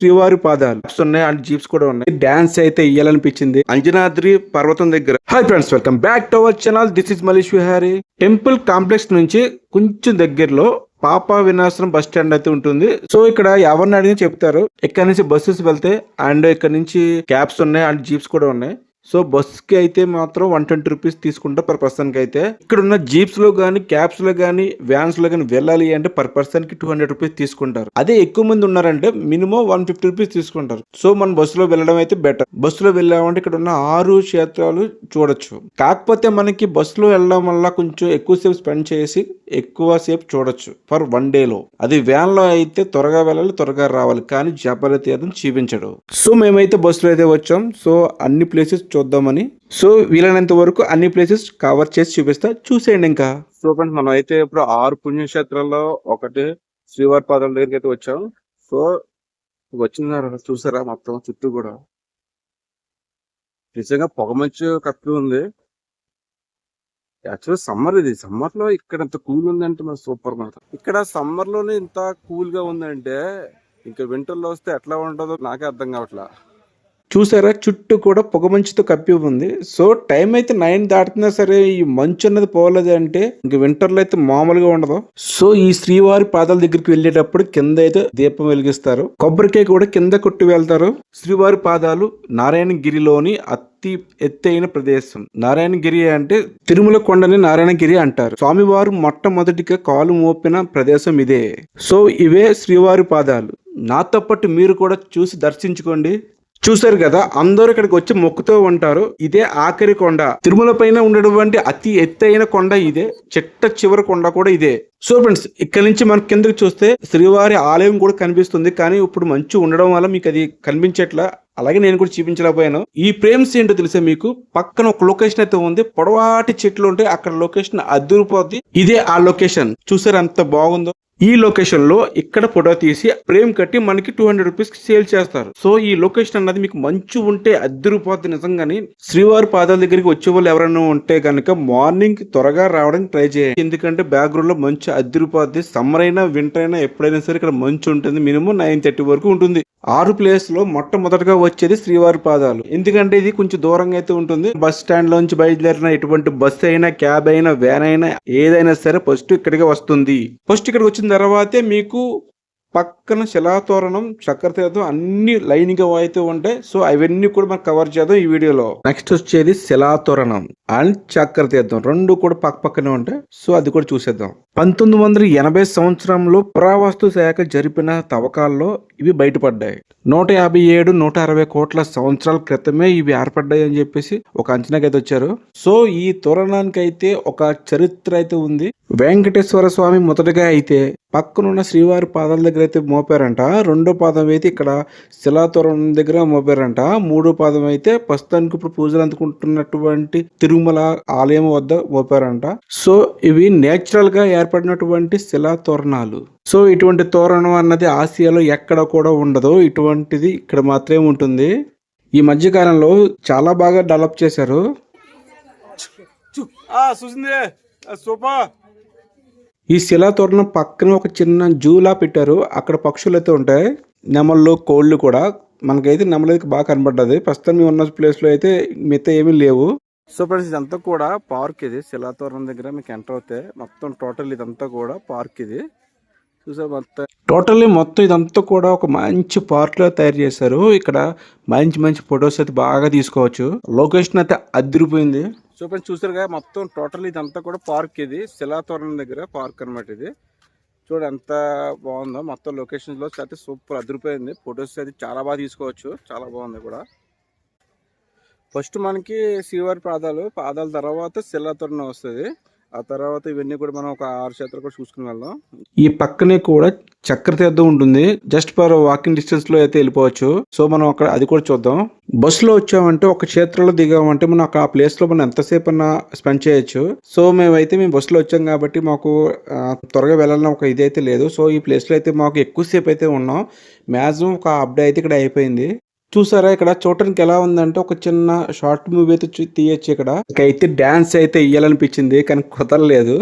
శ్రీవారి పాదాలు ఉన్నాయి అండ్ జీప్స్ కూడా ఉన్నాయి. డాన్స్ అయితే ఇయ్యాలనిపించింది. అంజనాద్రి పర్వతం దగ్గర. Hi friends welcome back to our channel this is Malesh Vihari temple complex నుంచి కొంచెం దగ్గరలో పాప వినాశనం బస్ స్టాండ్ అయితే ఉంటుంది. సో ఇక్కడ ఎవరిని అడిగినా చెప్తారు. ఇక్కడ నుంచి బస్సెస్ వెళ్తే అండ్ ఇక్కడ నుంచి క్యాబ్స్ ఉన్నాయి అండ్ జీప్స్ కూడా ఉన్నాయి. సో బస్కి అయితే మాత్రం వన్ ట్వంటీ రూపీస్ తీసుకుంటా పర్ పర్సన్కి అయితే. ఇక్కడ ఉన్న జీప్స్లో క్యాబ్స్లో క్యాబ్స్లో కానీ వ్యాన్స్లో వెళ్ళాలి అంటే పర్ పర్సన్కి టూ హండ్రెడ్ రూపీస్ తీసుకుంటారు. అదే ఎక్కువ మంది ఉన్నారంటే మినిమం వన్ ఫిఫ్టీ రూపీస్ తీసుకుంటారు. సో మనం బస్సులో వెళ్ళడం అయితే బెటర్ బస్సులో వెళ్ళామంటే ఇక్కడ ఉన్న ఆరు క్షేత్రాలు చూడొచ్చు. కాకపోతే మనకి బస్సులో వెళ్ళడం వల్ల కొంచెం ఎక్కువసేపు స్పెండ్ చేసి ఎక్కువ సేపు చూడొచ్చు ఫర్ వన్ డే లో. అది వ్యాన్లో అయితే త్వరగా వెళ్ళాలి త్వరగా రావాలి. కానీ జపాల తీర్థం చూపించడు. సో మేమైతే బస్సులో అయితే వచ్చాం. సో అన్ని ప్లేసెస్ చూద్దామని. సో వీలైనంత వరకు అన్ని ప్లేసెస్ కవర్ చేసి చూపిస్తా. చూసేయండి ఇంకా. సో ఫ్రెండ్స్ మనం అయితే ఇప్పుడు ఆరు పుణ్యక్షేత్రాల్లో ఒకటి శ్రీవారి పాదాల దగ్గరికి అయితే వచ్చాం. సో వచ్చిన చూసారా మొత్తం చుట్టూ కూడా? నిజంగా పొగమంచు కప్పి ఉంది. యాక్చువల్ సమ్మర్ ఇది. సమ్మర్లో ఇక్కడ ఇంత కూల్ ఉందంటే మన సూపర్ మాట. ఇక్కడ సమ్మర్లోనే ఇంత కూల్గా ఉందంటే ఇంకా వింటర్లో వస్తే ఎట్లా ఉంటుందో నాకే అర్థం కావట్లా. చూసారా? చుట్టూ కూడా పొగమంచుతో కప్పి ఉంది. సో టైం అయితే నైన్ దాటుతున్నా సరే ఈ మంచు అన్నది పోలేదు అంటే ఇంక వింటర్లో అయితే మామూలుగా ఉండదు. సో ఈ శ్రీవారి పాదాల దగ్గరికి వెళ్ళేటప్పుడు కింద అయితే దీపం వెలిగిస్తారు. కొబ్బరికాయ కూడా కింద కొట్టి వెళ్తారు. శ్రీవారి పాదాలు నారాయణగిరిలోని అతి ఎత్తైన ప్రదేశం. నారాయణగిరి అంటే తిరుమల కొండని నారాయణగిరి అంటారు. స్వామివారు మొట్టమొదటిగా కాలు మోపిన ప్రదేశం ఇదే. సో ఇవే శ్రీవారి పాదాలు. నాతో పాటు మీరు కూడా చూసి దర్శించుకోండి. చూసారు కదా అందరూ ఇక్కడికి వచ్చి మొక్కుతూ ఉంటారు. ఇదే ఆఖరి కొండ. తిరుమల పైన ఉన్నటువంటి అతి ఎత్తైన కొండ ఇదే. చెట్ట చివరి కొండ కూడా ఇదే. సో ఫ్రెండ్స్ ఇక్కడ నుంచి మనం కిందకి చూస్తే శ్రీవారి ఆలయం కూడా కనిపిస్తుంది. కానీ ఇప్పుడు మంచు ఉండడం వల్ల మీకు అది కనిపించట్లా. అలాగే నేను కూడా చూపించలేకపోయాను. ఈ ఫ్రేమ్స్ ఏంటో తెలుసా మీకు? పక్కన ఒక లొకేషన్ అయితే ఉంది. పొడవాటి చెట్లు ఉంటాయి అక్కడ లొకేషన్ అదిరిపోద్ది ఇదే ఆ లొకేషన్ చూసారు ఎంత బాగుందో? ఈ లొకేషన్లో ఇక్కడ ఫోటో తీసి ఫ్రేమ్ కట్టి మనకి టూ హండ్రెడ్ రూపీస్ సేల్ చేస్తారు. సో ఈ లొకేషన్ అన్నది మీకు మంచి ఉంటే అద్దరిపోద్ది నిజంగానే. శ్రీవారి పాదాల దగ్గరికి వచ్చే వాళ్ళు ఎవరైనా ఉంటే కనుక మార్నింగ్ త్వరగా రావడానికి ట్రై చేయండి. ఎందుకంటే బ్యాక్గ్రౌండ్లో మంచి అద్దరిపోద్ది. సమ్మర్ అయినా వింటర్ అయినా ఎప్పుడైనా సరే ఇక్కడ మంచు ఉంటుంది. మినిమం నైన్ థర్టీ వరకు ఉంటుంది. ఆరు ప్లేస్లో మొట్టమొదటిగా వచ్చేది శ్రీవారి పాదాలు. ఎందుకంటే ఇది కొంచెం దూరంగా అయితే ఉంటుంది. బస్ స్టాండ్ లోంచి బయలుదేరిన ఎటువంటి బస్ అయినా క్యాబ్ అయినా వ్యాన్ అయినా ఏదైనా సరే ఫస్ట్ ఇక్కడికి వస్తుంది. ఫస్ట్ ఇక్కడికి వచ్చిన తర్వాతే మీకు పక్కన శిలాతోరణం చక్రతీర్థం అన్ని లైన్గా అయితే ఉంటాయి సో అవన్నీ కూడా మనం కవర్ చేద్దాం ఈ వీడియోలో. నెక్స్ట్ వచ్చేది శిలాతోరణం అండ్ చక్రతీర్థం. రెండు కూడా పక్క పక్కనే ఉంటాయి సో అది కూడా చూసేద్దాం. పంతొమ్మిది వందల ఎనభై సంవత్సరంలో పురావస్తు శాఖ జరిపిన తవ్వకాల్లో ఇవి బయటపడ్డాయి. నూట యాభై ఏడు నూట అరవై కోట్ల సంవత్సరాల క్రితమే ఇవి ఏర్పడ్డాయి అని చెప్పేసి ఒక అంచనాకైతే వచ్చారు. సో ఈ తోరణానికి అయితే ఒక చరిత్ర అయితే ఉంది. వెంకటేశ్వర స్వామి మొదటగా అయితే పక్కనున్న శ్రీవారి పాదాల దగ్గర అయితే మోపారంట రెండో పాదం అయితే ఇక్కడ శిలాతోరణం దగ్గర మోపారంట మూడో పాదం అయితే ప్రస్తుతానికి ఇప్పుడు పూజలు అందుకుంటున్నటువంటి తిరుమల ఆలయం వద్ద మోపారంట. సో ఇవి నేచురల్గా ఏర్పడినటువంటి శిలా తోరణాలు సో ఇటువంటి తోరణం అన్నది ఆసియాలో ఎక్కడ కూడా ఉండదు ఇటువంటిది ఇక్కడ మాత్రమే ఉంటుంది. ఈ మధ్య కాలంలో చాలా బాగా డెవలప్ చేశారు. సూపర్ ఈ శిలాతోరణం పక్కన ఒక చిన్న జూలా పెట్టారు. అక్కడ పక్షులు అయితే ఉంటాయి. నెమళ్ళు కోళ్ళు కూడా. మనకైతే నెమలైతే అయితే బాగా కనబడ్డది ప్రస్తుతం మేము ఉన్న ప్లేస్లో అయితే మిగతా ఏమీ లేవు. సో ఫ్రెండ్స్ ఇదంతా కూడా పార్క్ ఇది. శిలాతోరణం దగ్గర మీకు ఎంటర్ అవుతే మొత్తం టోటల్ ఇదంతా కూడా పార్క్ ఇది. చూసారు మొత్తం టోటల్లీ మొత్తం ఇదంతా కూడా ఒక మంచి పార్క్లో తయారు చేశారు. ఇక్కడ మంచి మంచి ఫొటోస్ అయితే బాగా తీసుకోవచ్చు. లొకేషన్ అయితే అదిరిపోయింది. సో ఫ్రెండ్స్ చూసారుగా మొత్తం టోటల్ ఇదంతా కూడా పార్క్ ఇది. శిలాతోరణం దగ్గర పార్క్ అన్నమాట ఇది. చూడ ఎంత బాగుందో. మొత్తం లొకేషన్స్లో అయితే సూపర్ అదిరిపోయింది. ఫొటోస్ అయితే చాలా బాగా తీసుకోవచ్చు. చాలా బాగుంది కూడా. ఫస్ట్ మనకి శ్రీవారి పాదాలు. పాదాల తర్వాత శిలాతోరణం వస్తుంది. ఆ తర్వాత ఇవన్నీ కూడా మనం ఒక ఆరు చేతులు కూడా చూసుకుని వెళ్దాం. ఈ పక్కనే కూడా చక్ర తీర్థం ఉంటుంది. జస్ట్ ఫర్ వాకింగ్ డిస్టెన్స్లో అయితే వెళ్ళిపోవచ్చు. సో మనం అక్కడ అది కూడా చూద్దాం. బస్లో వచ్చామంటే ఒక క్షేత్రంలో దిగామంటే మనం అక్కడ ఆ ప్లేస్లో మనం ఎంతసేపు అన్నా స్పెండ్ చేయొచ్చు. సో మేమైతే మేము బస్సులో వచ్చాం కాబట్టి మాకు త్వరగా వెళ్ళాలని ఒక ఇది అయితే లేదు. సో ఈ ప్లేస్లో అయితే మాకు ఎక్కువసేపు అయితే ఉన్నాం. మాక్సిమం ఒక అప్డే అయితే ఇక్కడ అయిపోయింది. చూసారా ఇక్కడ చూడటానికి ఎలా ఉందంటే ఒక చిన్న షార్ట్ మూవీ అయితే తీయచ్చు తీయొచ్చు ఇక్కడ. అయితే డాన్స్ అయితే ఇయ్యాలనిపించింది కానీ కుదరలేదు.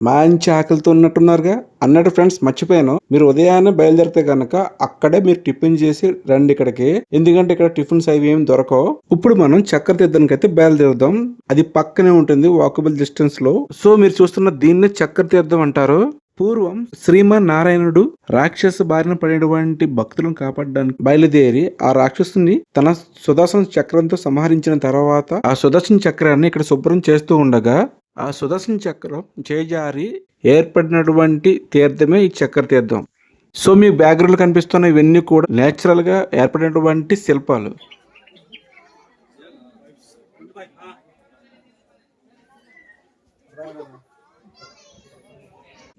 మంచి ఆకలితో ఉన్నట్టున్నారుగా. అన్నట్టు ఫ్రెండ్స్ మర్చిపోయాను. మీరు ఉదయాన్నే బయలుదేరితే కనుక అక్కడే మీరు టిఫిన్ చేసి రండి ఇక్కడికి. ఎందుకంటే ఇక్కడ టిఫిన్స్ అవి ఏమి దొరకవు. ఇప్పుడు మనం చక్కెర తీర్థానికి అయితే బయలుదేరుదాం. అది పక్కనే ఉంటుంది వాకబుల్ డిస్టెన్స్లో. సో మీరు చూస్తున్న దీన్నే చక్కెర తీర్థం అంటారు. పూర్వం శ్రీమన్ నారాయణుడు రాక్షస బారిన పడినటువంటి భక్తులను కాపాడడానికి బయలుదేరి ఆ రాక్షసుని తన సుదర్శన చక్రంతో సంహరించిన తర్వాత ఆ సుదర్శన చక్రాన్ని ఇక్కడ శుభ్రం చేస్తూ ఉండగా ఆ సుదర్శన చక్రం చేజారి ఏర్పడినటువంటి తీర్థమే ఈ చక్ర తీర్థం. సో మీ బ్యాక్గ్రౌండ్ కనిపిస్తున్న ఇవన్నీ కూడా నేచురల్గా ఏర్పడినటువంటి శిల్పాలు.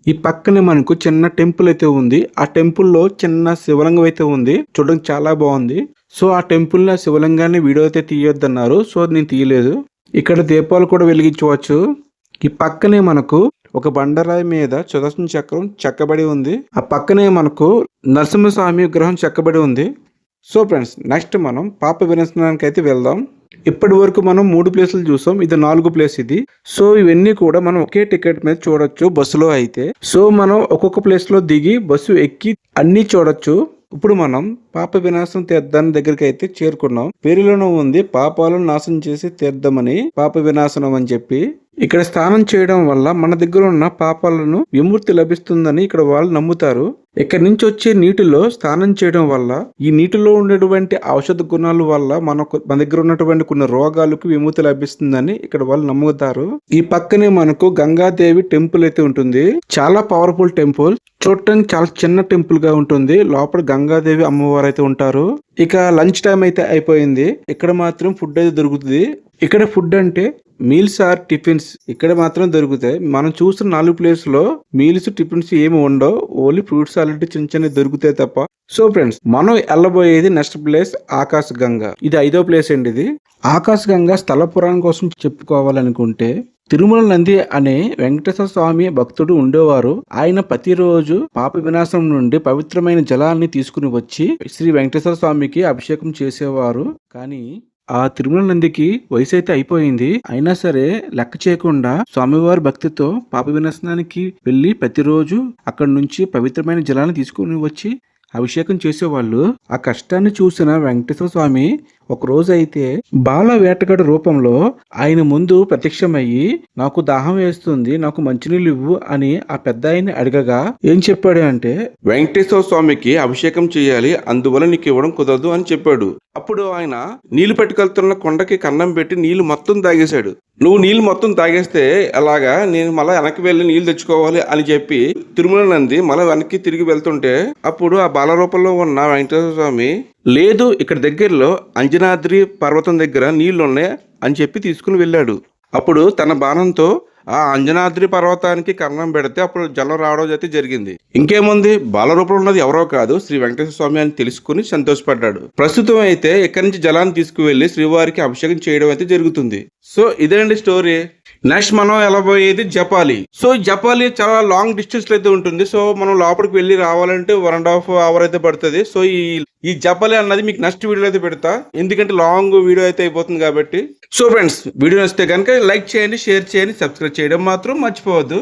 ఈ పక్కనే మనకు చిన్న టెంపుల్ అయితే ఉంది. ఆ టెంపుల్లో చిన్న శివలింగం అయితే ఉంది. చూడడానికి చాలా బాగుంది. సో ఆ టెంపుల్లో శివలింగాన్ని వీడియో అయితే తీయొద్దన్నారు. సో నేను తీయలేదు. ఇక్కడ దీపాలు కూడా వెలిగించవచ్చు. ఈ పక్కనే మనకు ఒక బండరాయి మీద సుదర్శన చక్రం చెక్కబడి ఉంది. ఆ పక్కనే మనకు నరసింహస్వామి విగ్రహం చెక్కబడి ఉంది. సో ఫ్రెండ్స్ నెక్స్ట్ మనం పాప వినసనానికి అయితే వెళ్దాం. ఇప్పటి వరకు మనం మూడు ప్లేసులు చూసాం. ఇది నాలుగు ప్లేస్ ఇది. సో ఇవన్నీ కూడా మనం ఒకే టికెట్ మీద చూడొచ్చు బస్సులో అయితే. సో మనం ఒక్కొక్క ప్లేస్లో దిగి బస్సు ఎక్కి అన్ని చూడొచ్చు. ఇప్పుడు మనం పాప వినాశనం తీర్థాన్ని దగ్గరికి అయితే చేరుకున్నాం. పేరులోనూ ఉంది పాపాలను నాశనం చేసి తీర్థమని పాప వినాశనం అని చెప్పి. ఇక్కడ స్నానం చేయడం వల్ల మన దగ్గర ఉన్న పాపాలను విముక్తి లభిస్తుందని ఇక్కడ వాళ్ళు నమ్ముతారు. ఇక్కడ నుంచి వచ్చే నీటిలో స్నానం చేయడం వల్ల ఈ నీటిలో ఉండేటువంటి ఔషధ గుణాల వల్ల మనకు మన దగ్గర ఉన్నటువంటి కొన్ని రోగాలకు విముక్తి లభిస్తుందని ఇక్కడ వాళ్ళు నమ్ముతారు. ఈ పక్కనే మనకు గంగాదేవి టెంపుల్ అయితే ఉంటుంది. చాలా పవర్ఫుల్ టెంపుల్ చూడటానికి చాలా చిన్న టెంపుల్గా ఉంటుంది. లోపల గంగాదేవి అమ్మవారు అయితే ఉంటారు. ఇక లంచ్ టైం అయితే అయిపోయింది. ఇక్కడ మాత్రం ఫుడ్ అయితే దొరుకుతుంది. ఇక్కడ ఫుడ్ అంటే మీల్స్ ఆర్ టిఫిన్స్ ఇక్కడ మాత్రం దొరుకుతాయి. మనం చూస్తున్న నాలుగు ప్లేస్లో మీల్స్ టిఫిన్స్ ఏమి ఉండవు. ఓన్లీ ఫ్రూట్స్ అలాంటి చిన్న చిన్న దొరుకుతాయి తప్ప. సో ఫ్రెండ్స్ మనం వెళ్ళబోయేది నెక్స్ట్ ప్లేస్ ఆకాశ గంగా. ఇది ఐదో ప్లేస్ అండి ఇది. ఆకాశ గంగా స్థల పురాణం కోసం చెప్పుకోవాలనుకుంటే తిరుమల నంది అనే వెంకటేశ్వర స్వామి భక్తుడు ఉండేవారు. ఆయన ప్రతిరోజు పాప వినాశం నుండి పవిత్రమైన జలాన్ని తీసుకుని వచ్చి శ్రీ వెంకటేశ్వర స్వామికి అభిషేకం చేసేవారు. కానీ ఆ తిరుమల నందికి వయసు అయితే అయిపోయింది. అయినా సరే లెక్క చేయకుండా స్వామివారి భక్తితో పాప వినాశనానికి వెళ్ళి ప్రతిరోజు అక్కడి నుంచి పవిత్రమైన జలాన్ని తీసుకుని వచ్చి అభిషేకం చేసేవాళ్ళు. ఆ కష్టాన్ని చూసిన వెంకటేశ్వర స్వామి ఒక రోజు అయితే బాల వేటగాడు రూపంలో ఆయన ముందు ప్రత్యక్షమయ్యి నాకు దాహం వేస్తుంది నాకు మంచినీళ్ళు ఇవ్వు అని ఆ పెద్ద అడగగా ఏం చెప్పాడు అంటే వెంకటేశ్వర స్వామికి అభిషేకం చేయాలి అందువల్ల నీకు ఇవ్వడం కుదరదు అని చెప్పాడు. అప్పుడు ఆయన నీళ్ళు పట్టుకెళ్తున్న కొండకి కన్నం పెట్టి నీళ్ళు మొత్తం తాగేశాడు. నువ్వు నీళ్ళు మొత్తం తాగేస్తే అలాగా నేను మళ్ళీ వెనక్కి వెళ్ళి నీళ్ళు తెచ్చుకోవాలి అని చెప్పి తిరుమల నంది మళ్ళీ వెనక్కి తిరిగి వెళ్తుంటే అప్పుడు ఆ బాల రూపంలో ఉన్న వెంకటేశ్వర స్వామి లేదు ఇక్కడ దగ్గరలో అంజనాద్రి పర్వతం దగ్గర నీళ్ళు ఉన్నాయి అని చెప్పి తీసుకుని వెళ్ళాడు. అప్పుడు తన బాణంతో ఆ అంజనాద్రి పర్వతానికి కర్ణం పెడితే అప్పుడు జలం రావడం అయితే జరిగింది. ఇంకేముంది? బాలరూపంలో ఉన్నది ఎవరో కాదు శ్రీ వెంకటేశ్వర స్వామి అని తెలుసుకుని సంతోషపడ్డాడు. ప్రస్తుతం అయితే ఇక్కడి నుంచి జలాన్ని తీసుకువెళ్ళి శ్రీవారికి అభిషేకం చేయడం అయితే జరుగుతుంది. సో ఇదేంటి స్టోరీ? నెక్స్ట్ మనం వెళ్ళబోయేది జపాలి. సో జపాలి చాలా లాంగ్ డిస్టెన్స్లో అయితే ఉంటుంది. సో మనం లోపలికి వెళ్ళి రావాలంటే వన్ అండ్ హాఫ్ అవర్ అయితే పడుతుంది. సో ఈ ఈ జపాలి అన్నది మీకు నెక్స్ట్ వీడియో అయితే పెడతా. ఎందుకంటే లాంగ్ వీడియో అయితే అయిపోతుంది కాబట్టి. సో ఫ్రెండ్స్ వీడియో నచ్చితే కనుక లైక్ చేయండి షేర్ చేయండి సబ్స్క్రైబ్ చేయడం మాత్రం మర్చిపోవద్దు.